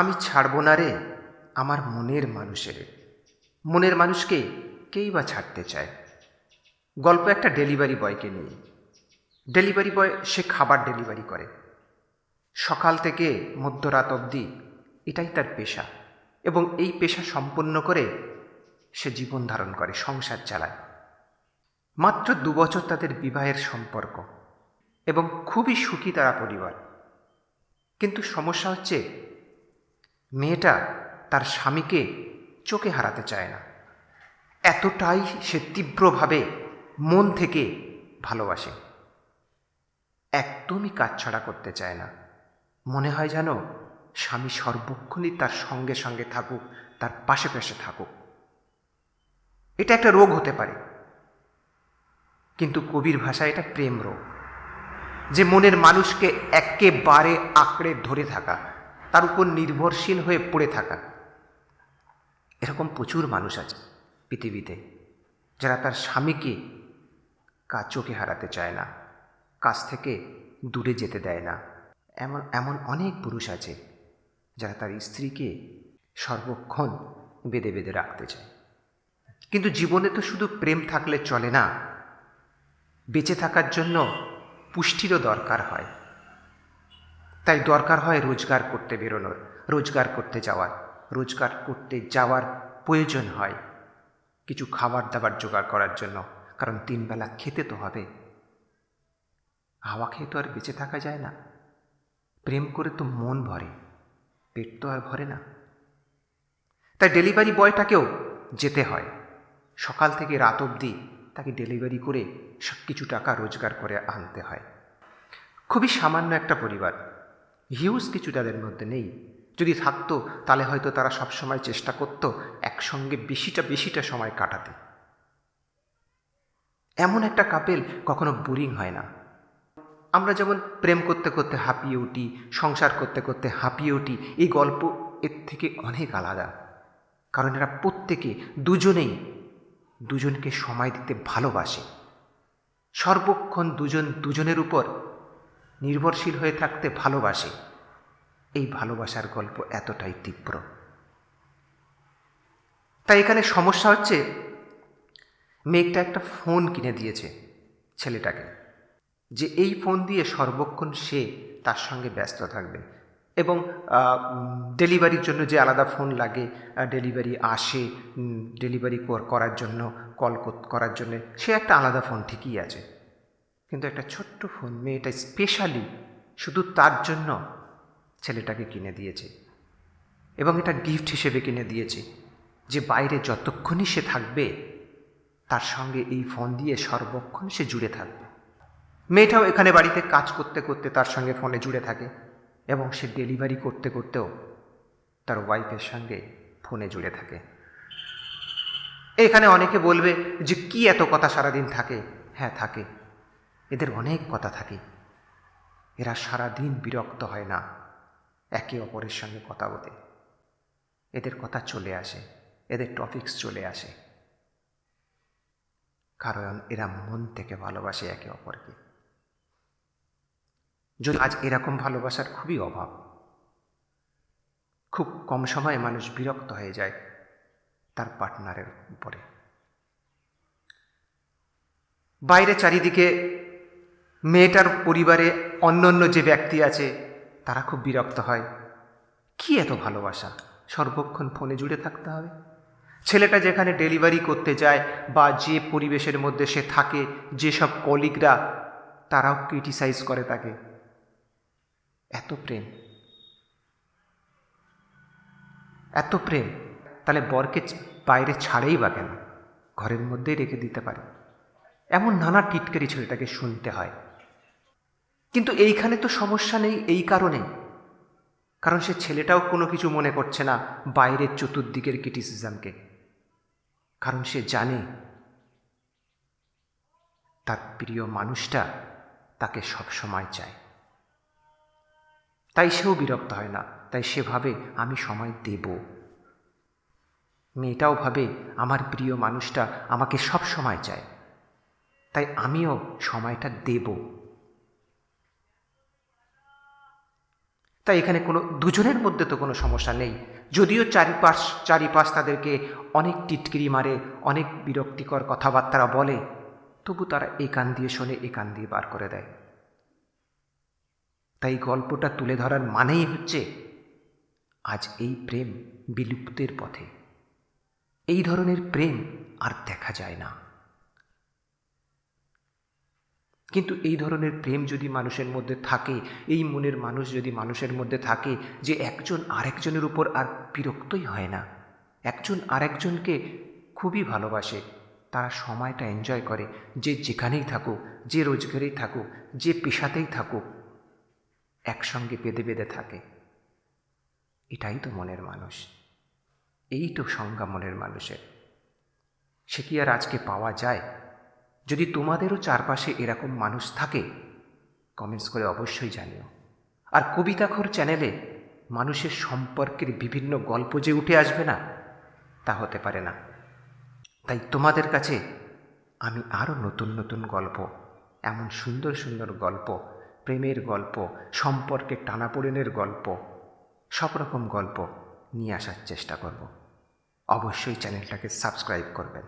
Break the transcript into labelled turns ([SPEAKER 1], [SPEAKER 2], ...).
[SPEAKER 1] আমি ছাড়ব না রে, আমার মনের মানুষের। মনের মানুষকে কেই বা ছাড়তে চায়? গল্প একটা ডেলিভারি বয়কে নিয়ে। ডেলিভারি বয়, সে খাবার ডেলিভারি করে। সকাল থেকে মধ্যরাত অবধি এটাই তার পেশা এবং এই পেশা সম্পন্ন করে সে জীবন ধারণ করে, সংসার চালায়। মাত্র দু বছর তাদের বিবাহের সম্পর্ক এবং খুবই সুখী তারা পরিবার। কিন্তু সমস্যা হচ্ছে মেয়েটা তার স্বামীকে চোখে হারাতে চায় না। এতটাই সে তীব্রভাবে মন থেকে ভালোবাসে। একদমই কাজ কাজছাড়া করতে চায় না। মনে হয় যেন স্বামী সর্বক্ষণই তার সঙ্গে সঙ্গে থাকুক, তার পাশে পাশে থাকুক। এটা একটা রোগ হতে পারে। কিন্তু কবির ভাষায় এটা প্রেম রোগ। যে মনের মানুষকে একেবারে আঁকড়ে ধরে থাকা। তার উপর নির্ভরশীল হয়ে পড়ে থাকা। এরকম প্রচুর মানুষ আছে পৃথিবীতে যারা তার স্বামীকে কাজ চোখে হারাতে চায় না, কাছ থেকে দূরে যেতে দেয় না। এমন এমন অনেক পুরুষ আছে যারা তার স্ত্রীকে সর্বক্ষণ বেঁধে বেঁধে রাখতে চায়। কিন্তু জীবনে তো শুধু প্রেম থাকলে চলে না, বেঁচে থাকার জন্য পুষ্টিরও দরকার হয়। তাই দরকার হয় রোজগার করতে বেরোনোর, রোজগার করতে যাওয়ার। রোজগার করতে যাওয়ার প্রয়োজন হয় কিছু খাবার দাবার জোগাড় করার জন্য, কারণ তিনবেলা খেতে তো হবে। হাওয়া খেয়ে তো আর বেঁচে থাকা যায় না। প্রেম করে তো মন ভরে, পেট তো আর ভরে না। তাই ডেলিভারি বয়টাকেও যেতে হয়। সকাল থেকে রাত অবধি তাকে ডেলিভারি করে সব কিছু টাকা রোজগার করে আনতে হয়। খুবই সামান্য একটা পরিবার। হিউজ কিছু তাদের মধ্যে নেই। যদি থাকতো, তাহলে হয়তো তারা সবসময় চেষ্টা করতো একসঙ্গে বেশিটা বেশিটা সময় কাটাতে। এমন একটা কাপেল কখনো বোরিং হয় না। আমরা যেমন প্রেম করতে করতে হাঁপিয়ে উঠি, সংসার করতে করতে হাঁপিয়ে উঠি, এই গল্প এর থেকে অনেক আলাদা। কারণ এরা প্রত্যেকে দুজনেই দুজনকে সময় দিতে ভালোবাসে। সর্বক্ষণ দুজন দুজনের উপর নির্ভরশীল হয়ে থাকতে ভালোবাসে। এই ভালোবাসার গল্প এতটাই তীব্র। তাই এখানে সমস্যা হচ্ছে মেয়েটা একটা ফোন কিনে দিয়েছে ছেলেটাকে, যে এই ফোন দিয়ে সর্বক্ষণ সে তার সঙ্গে ব্যস্ত থাকবে এবং ডেলিভারির জন্য যে আলাদা ফোন লাগে ডেলিভারি আসে ডেলিভারি করার জন্য, কল করার জন্য, সে একটা আলাদা ফোন ঠিকই আছে। কিন্তু একটা ছোট্ট ফোন, মেয়েটা স্পেশালি শুধু তার জন্য ছেলেটাকে কিনে দিয়েছে এবং এটা গিফট হিসেবে কিনে দিয়েছে। যে বাইরে যতক্ষণই সে থাকবে, তার সঙ্গে এই ফোন দিয়ে সর্বক্ষণ সে জুড়ে থাকবে। মেয়েটাও এখানে বাড়িতে কাজ করতে করতে তার সঙ্গে ফোনে জুড়ে থাকে এবং সে ডেলিভারি করতে করতেও তার ওয়াইফের সঙ্গে ফোনে জুড়ে থাকে। এখানে অনেকে বলবে যে, কি এত কথা সারাদিন থাকে? হ্যাঁ থাকে। এদের অনেক কথা থাকে। এরা সারাদিন বিরক্ত হয় না, একে অপরের সঙ্গে কথা বলে। এদের কথা চলে আসে, এদের টপিকস চলে আসে। কারণ এরা মন থেকে ভালোবাসে একে অপরকে। যদি আজ এরকম ভালোবাসার খুবই অভাব, খুব কম সময়ে মানুষ বিরক্ত হয়ে যায় তার পার্টনারের উপরে। বাইরে চারিদিকে মেয়েটার পরিবারে অন্য অন্য যে ব্যক্তি আছে, তারা খুব বিরক্ত হয়। কি এত ভালোবাসা? সর্বক্ষণ ফোনে জুড়ে থাকতে হবে। ছেলেটা যেখানে ডেলিভারি করতে যায় বা যে পরিবেশের মধ্যে সে থাকে, যেসব কলিগরা, তারাও ক্রিটিসাইজ করে তাকে। এত প্রেম। এত প্রেম। তাহলে বরকে বাইরে ছাড়েই বা কেন? ঘরের মধ্যেই রেখে দিতে পারে। এমন নানা টিটকারি ছেলেটাকে শুনতে হয়। কিন্তু এইখানে তো সমস্যা নেই এই কারণে। কারণ সে ছেলেটাও কোনো কিছু মনে করছে না বাইরের চতুর্দিকের ক্রিটিসিজমকে। কারণ সে জানে তার প্রিয় মানুষটা তাকে সব সময় চায়। তাই সেও বিরক্ত হয় না, তাই সে ভাবে, আমি সময় দেব। মেয়েটাও ভাবে, আমার প্রিয় মানুষটা আমাকে সব সময় চায়। তাই আমিও সময়টা দেব। তাই এখানে কোনো দুজনের মধ্যে তো কোনো সমস্যা নেই। যদিও চারিপাশ চারিপাশ তাদেরকে অনেক টিটকিরি মারে, অনেক বিরক্তিকর কথাবার্তা বলে, তবু তারা এ কান দিয়ে শোনে, এ কান দিয়ে বার করে দেয়। তাই গল্পটা তুলে ধরার মানেই হচ্ছে, আজ এই প্রেম বিলুপ্তের পথে। এই ধরনের প্রেম আর দেখা যায় না। কিন্তু এই ধরনের প্রেম যদি মানুষের মধ্যে থাকে, এই মনের মানুষ যদি মানুষের মধ্যে থাকে যে একজন আরেকজনের উপর আর বিরক্তই হয় না। একজন আরেকজনকে খুবই ভালোবাসে, তারা সময়টা এনজয় করে, যে যেখানেই থাকুক, যে রোজগারেই থাকুক, যে পেশাতেই থাকুক, একসঙ্গে বেঁধে বেঁধে থাকে। এটাই তো মনের মানুষ। এই তো সংজ্ঞা মনের মানুষের। সে কি আর আজকে পাওয়া যায়? যদি তোমাদেরও চারপাশে এরকম মানুষ থাকে কমেন্টস করে অবশ্যই জানিও। আর কবিতাখর চ্যানেলে মানুষের সম্পর্কের বিভিন্ন গল্প যে উঠে আসবে না, তা হতে পারে না। তাই তোমাদের কাছে আমি আরও নতুন নতুন গল্প, এমন সুন্দর সুন্দর গল্প, প্রেমের গল্প, সম্পর্কে টানাপোড়েনের গল্প, সব রকম গল্প নিয়ে আসার চেষ্টা করব। অবশ্যই চ্যানেলটাকে সাবস্ক্রাইব করবেন।